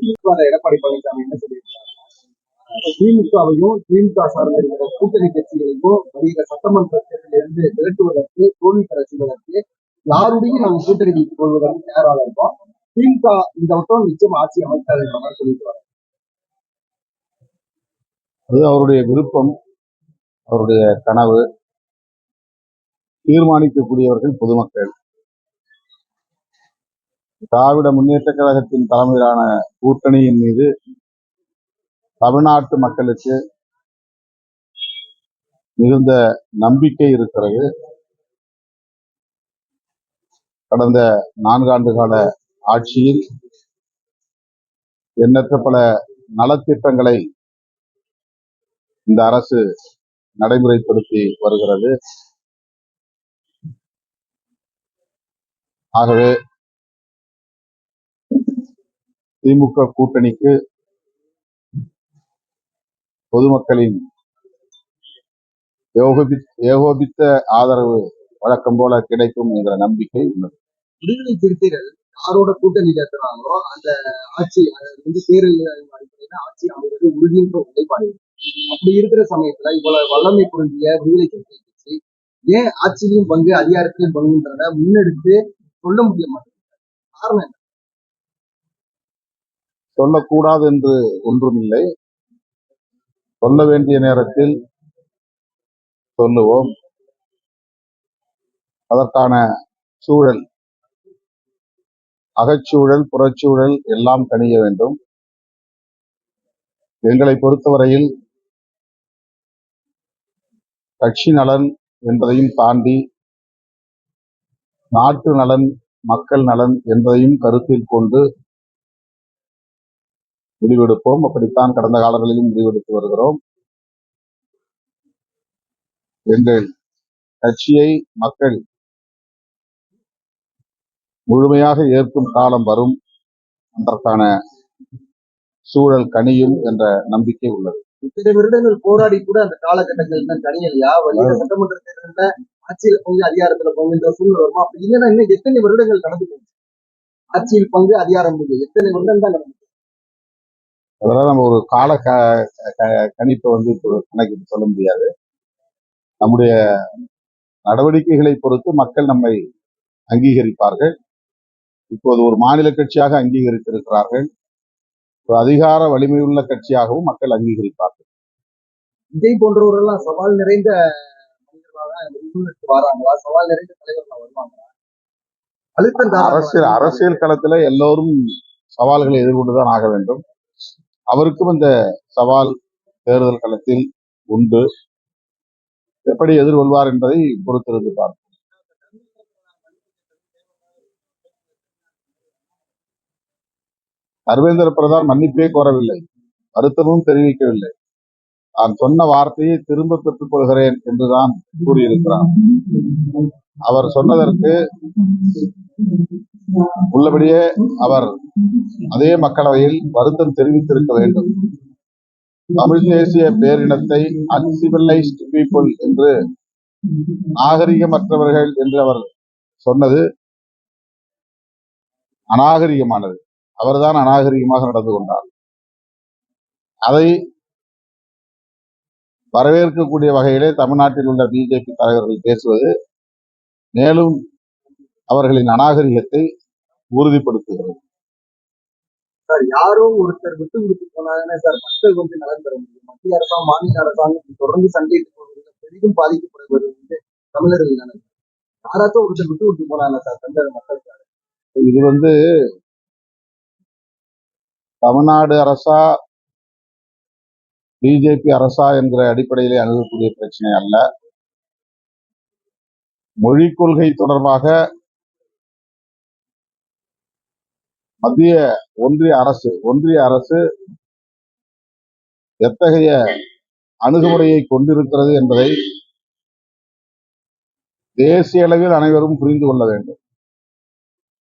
திமுக எடப்பாடி பழனிசாமி என்ன சொல்லியிருக்காரு திமுகவையும் திமுக சார்ந்த இருக்கிற கூட்டணி கட்சிகளையும் வருகிற சட்டமன்ற இருந்து விரட்டுவதற்கு தோல்வி பெற செய்வதற்கு யாருடையும் நாங்கள் கூட்டணி வைத்துக் கொள்வதற்கு தயாராக இருக்கோம். திமுக இந்த வட்டம் நிச்சயம் ஆட்சி அமைக்காது என்ற மாதிரி சொல்லியிருக்காரு அது அவருடைய விருப்பம் அவருடைய கனவு. தீர்மானிக்கக்கூடியவர்கள் பொதுமக்கள். திராவிட முன்னேற்ற கழகத்தின் தலைமையிலான கூட்டணியின் மீது தமிழ்நாட்டு மக்களுக்கு மிகுந்த நம்பிக்கை இருக்கிறது. கடந்த நான்காண்டு கால ஆட்சியில் எண்ணற்ற பல நலத்திட்டங்களை இந்த அரசு நடைமுறைப்படுத்தி வருகிறது. ஆகவே திமுக கூட்டணிக்கு பொதுமக்களின் ஏகோபி- ஏகோபித்த ஆதரவு வழக்கம் போல கிடைக்கும் என்ற நம்பிக்கை உள்ளது. விடுதலை சிறுத்தைகள் யாரோட கூட்டணி இருக்கிறாங்களோ அந்த ஆட்சி அது வந்து தேர்தல் ஆட்சி அமைவது உறுதின்ற உடைப்பாடு அப்படி இருக்கிற சமயத்துல இவ்வளவு வல்லமை பொருந்திய விடுதலை சிறுத்தை கட்சி ஏன் ஆட்சியிலையும் பங்கு அதிகாரத்திலையும் பங்குன்றத முன்னெடுத்து சொல்ல முடிய மாட்டேங்குது. காரணம் சொல்லக்கூடாது என்று ஒன்றுமில்லை. சொல்ல வேண்டிய நேரத்தில் சொல்லுவோம். அதற்கான சூழல் அகச்சூழல் புறச்சூழல் எல்லாம் கணிய வேண்டும். எங்களை பொறுத்தவரையில் கட்சி நலன் என்பதையும் தாண்டி நாட்டு நலன் மக்கள் நலன் என்பதையும் கருத்தில் கொண்டு முடிவெடுப்போம். அப்படித்தான் கடந்த காலங்களிலும் முடிவெடுத்து வருகிறோம். எங்கள் கட்சியை மக்கள் முழுமையாக ஏற்கும் காலம் வரும் அதற்கான சூழல் கனியும் என்ற நம்பிக்கை உள்ளது. இத்தனை வருடங்கள் போராடி கூட அந்த காலகட்டங்கள் இன்னும் கணியலையா வருகிற சட்டமன்ற தேர்தல்ல ஆட்சியில பங்கு அதிகாரத்துல பங்குன்ற சூழ்நிலை வருமா? அப்படி இல்லைன்னா இன்னும் எத்தனை வருடங்கள் கடந்து போச்சு? ஆட்சியில் பங்கு அதிகாரம் பங்கு எத்தனை வருடம் தான் போச்சு? அதெல்லாம் நம்ம ஒரு கால க கணிப்பை வந்து கணக்கிட்டு சொல்ல முடியாது. நம்முடைய நடவடிக்கைகளை பொறுத்து மக்கள் நம்மை அங்கீகரிப்பார்கள். இப்போது ஒரு மாநில கட்சியாக அங்கீகரித்திருக்கிறார்கள். ஒரு அதிகார வலிமையுள்ள கட்சியாகவும் மக்கள் அங்கீகரிப்பார்கள். விஜய் போன்றவரெல்லாம் சவால் நிறைந்த வராங்களா? சவால் நிறைந்த தலைவர்களா வருவாங்களா? அரசியல் அரசியல் களத்துல எல்லோரும் சவால்களை எதிர்கொண்டுதான் ஆக வேண்டும். அவருக்கும் இந்த சவால் தேர்தல் களத்தில் உண்டு. எப்படி எதிர்கொள்வார் என்பதை பொறுத்திருந்து பார்ப்போம். தர்மேந்திர பிரதான் மன்னிப்பே கோரவில்லை. வருத்தமும் தெரிவிக்கவில்லை. நான் சொன்ன வார்த்தையை திரும்ப பெற்றுக் கொள்கிறேன் என்றுதான் கூறியிருக்கிறான் அவர் சொன்னதற்கு உள்ளபடியே அவர் அதே மக்களவையில் வருத்தம் தெரிவித்திருக்க வேண்டும். தமிழ் தேசிய பேரினத்தை அன்சிவிலைஸ்ட் பீப்புள் என்று நாகரிகமற்றவர்கள் என்று அவர் சொன்னது அநாகரிகமானது. அவர்தான் அநாகரிகமாக நடந்து கொண்டார். அதை வரவேற்கக்கூடிய வகையிலே தமிழ்நாட்டில் உள்ள பிஜேபி தலைவர்கள் பேசுவது மேலும் அவர்களின் அநாகரிகத்தை உறுதிப்படுத்துகிறது. சார் யாரோ ஒருத்தர் விட்டு கொடுத்து போனாங்கன்னா சார் மக்கள் வந்து நலன் பெற முடியும்? மத்திய அரசாங்கம் மாநில அரசாங்கம் தொடர்ந்து சண்டையிட்டு போவதில் பெரிதும் பாதிக்கப்படுவது வந்து தமிழர்கள் நலன் யாராச்சும் ஒருத்தர் விட்டு கொடுத்து போனாங்க சார் தமிழக மக்களுக்கு இது வந்து தமிழ்நாடு அரசா பிஜேபி அரசா என்கிற அடிப்படையிலே அணுகக்கூடிய பிரச்சனை அல்ல. மொழி கொள்கை தொடர்பாக மத்திய ஒன்றிய அரசு ஒன்றிய அரசு எத்தகைய அணுகுமுறையை கொண்டிருக்கிறது என்பதை தேசிய அளவில் அனைவரும் புரிந்து கொள்ள வேண்டும்.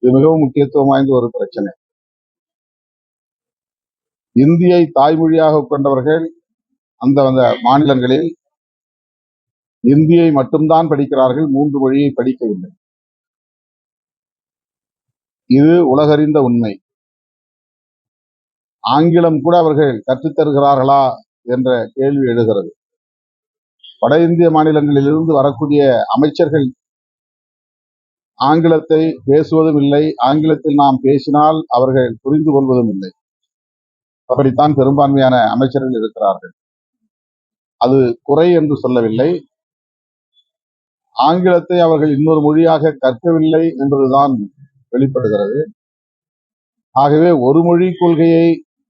இது மிகவும் முக்கியத்துவம் வாய்ந்த ஒரு பிரச்சனை. இந்தியை தாய்மொழியாக கொண்டவர்கள் அந்த அந்த மாநிலங்களில் இந்தியை மட்டும்தான் படிக்கிறார்கள் மூன்று மொழியை படிக்கவில்லை. இது உலகறிந்த உண்மை. ஆங்கிலம் கூட அவர்கள் கற்றுத் தருகிறார்களா என்ற கேள்வி எழுகிறது. வட இந்திய மாநிலங்களிலிருந்து வரக்கூடிய அமைச்சர்கள் ஆங்கிலத்தை பேசுவதும் இல்லை ஆங்கிலத்தில் நாம் பேசினால் அவர்கள் புரிந்து கொள்வதும் இல்லை அப்படித்தான் பெரும்பான்மையான அமைச்சர்கள் இருக்கிறார்கள். அது குறை என்று சொல்லவில்லை. ஆங்கிலத்தை அவர்கள் இன்னொரு மொழியாக கற்கவில்லை என்பதுதான் வெளிப்படுகிறது. ஆகவே ஒரு மொழி கொள்கையை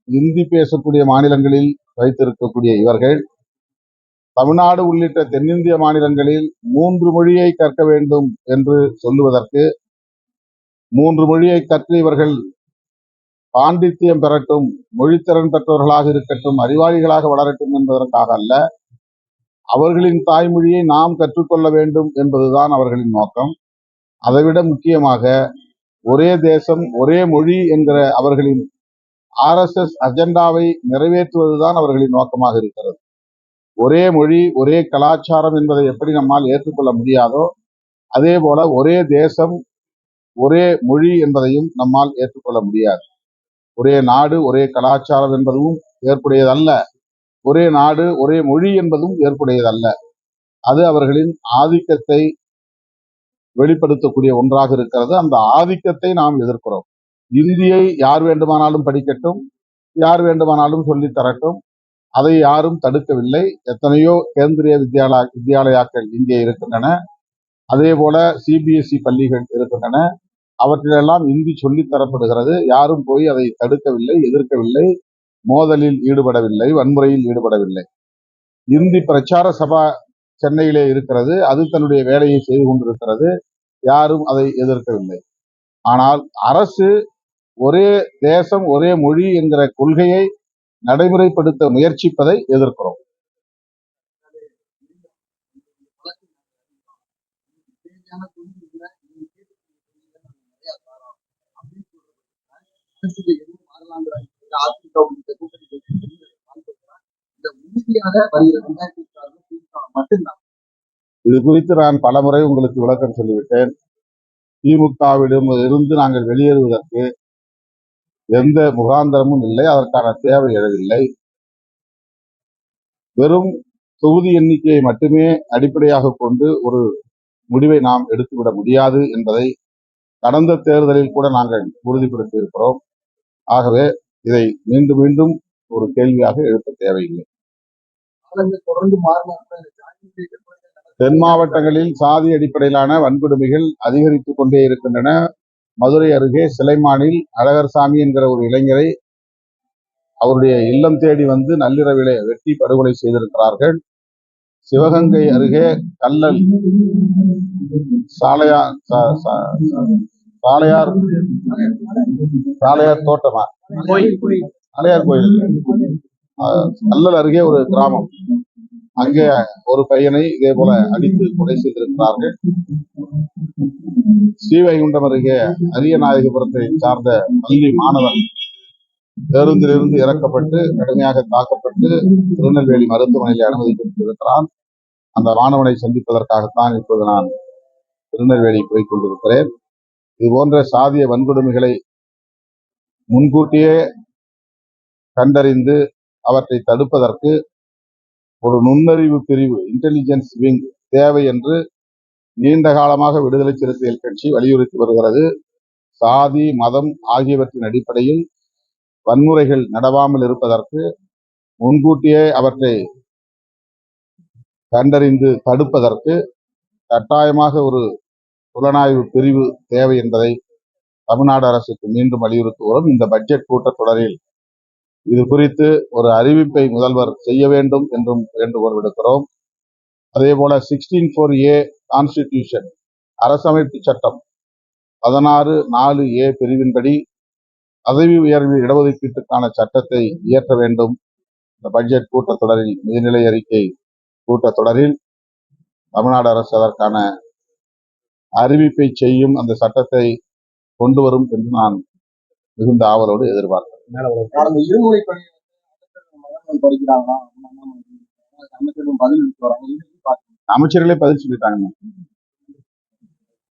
இந்தி பேசக்கூடிய மாநிலங்களில் வைத்திருக்கக்கூடிய இவர்கள் தமிழ்நாடு உள்ளிட்ட தென்னிந்திய மாநிலங்களில் மூன்று மொழியை கற்க வேண்டும் என்று சொல்லுவதற்கு மூன்று மொழியை கற்று இவர்கள் பாண்டித்தியம் பெறட்டும் மொழித்திறன் பெற்றவர்களாக இருக்கட்டும் அறிவாளிகளாக வளரட்டும் என்பதற்காக அல்ல அவர்களின் தாய்மொழியை நாம் கற்றுக்கொள்ள வேண்டும் என்பதுதான் அவர்களின் நோக்கம். அதைவிட முக்கியமாக ஒரே தேசம் ஒரே மொழி என்கிற அவர்களின் ஆர்எஸ்எஸ் அஜெண்டாவை நிறைவேற்றுவதுதான் அவர்களின் நோக்கமாக இருக்கிறது. ஒரே மொழி ஒரே கலாச்சாரம் என்பதை எப்படி நம்மால் ஏற்றுக்கொள்ள முடியாதோ அதே போல ஒரே தேசம் ஒரே மொழி என்பதையும் நம்மால் ஏற்றுக்கொள்ள முடியாது. ஒரே நாடு ஒரே கலாச்சாரம் என்பதும் ஏற்புடையதல்ல. ஒரே நாடு ஒரே மொழி என்பதும் ஏற்புடையதல்ல. அது அவர்களின் ஆதிக்கத்தை வெளிப்படுத்தக்கூடிய ஒன்றாக இருக்கிறது. அந்த ஆதிக்கத்தை நாம் எதிர்க்கிறோம். இந்தியை யார் வேண்டுமானாலும் படிக்கட்டும் யார் வேண்டுமானாலும் சொல்லித் தரட்டும். அதை யாரும் தடுக்கவில்லை. எத்தனையோ கேந்திரிய வித்யாலயா வித்யாலயாக்கள் இங்கே இருக்கின்றன. அதே போல சிபிஎஸ்இ பள்ளிகள் இருக்கின்றன. அவற்றிலெல்லாம் இந்தி சொல்லித் தரப்படுகிறது. யாரும் போய் அதை தடுக்கவில்லை எதிர்க்கவில்லை. மோதலில் ஈடுபடவில்லை வன்முறையில் ஈடுபடவில்லை. இந்தி பிரச்சார சபா சென்னையிலே இருக்கிறது அது தன்னுடைய வேலையை செய்து கொண்டிருக்கிறது யாரும் அதை எதிர்க்கவில்லை. ஆனால் அரசு ஒரே தேசம் ஒரே மொழி என்கிற கொள்கையை நடைமுறைப்படுத்த முயற்சிப்பதை எதிர்க்கிறோம். அரசுக்கு எதுவும் மாறலாங்கிற அதிமுக உள்ளிட்ட கூட்டணி இந்த உறுதியாக வருகிற ரெண்டாயிரத்தி இருபத்தி மட்டும்தான். இது குறித்து நான் பலமுறை உங்களுக்கு விளக்கம் சொல்லிவிட்டேன். திமுகவிடம் இருந்து நாங்கள் வெளியேறுவதற்கு எந்த முகாந்திரமும் இல்லை அதற்கான தேவை எழவில்லை. வெறும் தொகுதி எண்ணிக்கையை மட்டுமே அடிப்படையாக கொண்டு ஒரு முடிவை நாம் எடுத்துவிட முடியாது என்பதை கடந்த தேர்தலில் கூட நாங்கள் உறுதிப்படுத்தி இருக்கிறோம் ஆகவே இதை மீண்டும் மீண்டும் ஒரு கேள்வியாக எழுப்ப தேவையில்லை. தொடர்ந்து தென் மாவட்டங்களில் சாதி அடிப்படையிலான வன்கொடுமைகள் அதிகரித்துக் கொண்டே இருக்கின்றன. மதுரை அருகே சிலைமானில் அழகர்சாமி என்கிற ஒரு இளைஞரை அவருடைய இல்லம் தேடி வந்து நள்ளிரவிலே வெட்டி படுகொலை செய்திருக்கிறார்கள். சிவகங்கை அருகே கல்லல் சாலையா சா- சா- சாலையார் சாலையார் தோட்டமா? சாலையார் கோயில். கல்லல் அருகே ஒரு கிராமம். அங்கே ஒரு பையனை இதே போல அடித்து கொலை செய்திருக்கிறார்கள். ஸ்ரீவைகுண்டம் அருகே அரியநாயகபுரத்தை சார்ந்த பள்ளி மாணவன் பேருந்திலிருந்து இறக்கப்பட்டு கடுமையாக தாக்கப்பட்டு திருநெல்வேலி மருத்துவமனையில் அனுமதிக்கப்பட்டிருக்கிறான் அந்த மாணவனை சந்திப்பதற்காகத்தான் இப்போது நான் திருநெல்வேலி போய்க் கொண்டிருக்கிறேன். இது போன்ற சாதிய வன்கொடுமைகளை முன்கூட்டியே கண்டறிந்து அவற்றை தடுப்பதற்கு ஒரு நுண்ணறிவு பிரிவு இன்டெலிஜென்ஸ் விங் தேவை என்று நீண்ட காலமாக விடுதலை சிறுத்தைகள் கட்சி வலியுறுத்தி வருகிறது. சாதி மதம் ஆகியவற்றின் அடிப்படையில் வன்முறைகள் நடவாமல் இருப்பதற்கு முன்கூட்டியே அவற்றை கண்டறிந்து தடுப்பதற்கு கட்டாயமாக ஒரு புலனாய்வு பிரிவு தேவை என்பதை தமிழ்நாடு அரசுக்கு மீண்டும் வலியுறுத்துகிறோம் இந்த பட்ஜெட் கூட்டத்தொடரில் இது குறித்து ஒரு அறிவிப்பை முதல்வர் செய்ய வேண்டும் என்றும் வேண்டுகோள் விடுக்கிறோம். அதே போல சிக்ஸ்டீன் ஃபோர் ஏ கான்ஸ்டிடியூஷன் அரசமைப்பு சட்டம் பதினாறு நாலு ஏ பிரிவின்படி பதவி உயர்வு இடஒதுக்கீட்டுக்கான சட்டத்தை இயற்ற வேண்டும். இந்த பட்ஜெட் கூட்டத்தொடரில் நிதிநிலை அறிக்கை கூட்டத்தொடரில் தமிழ்நாடு அரசு அதற்கான அறிவிப்பை செய்யும் அந்த சட்டத்தை கொண்டு வரும் என்று நான் மிகுந்த ஆவலோடு எதிர்பார்க்கிறேன். பாக்குறீங்க? அமைச்சர்களே பதில் சொல்லிட்டாங்க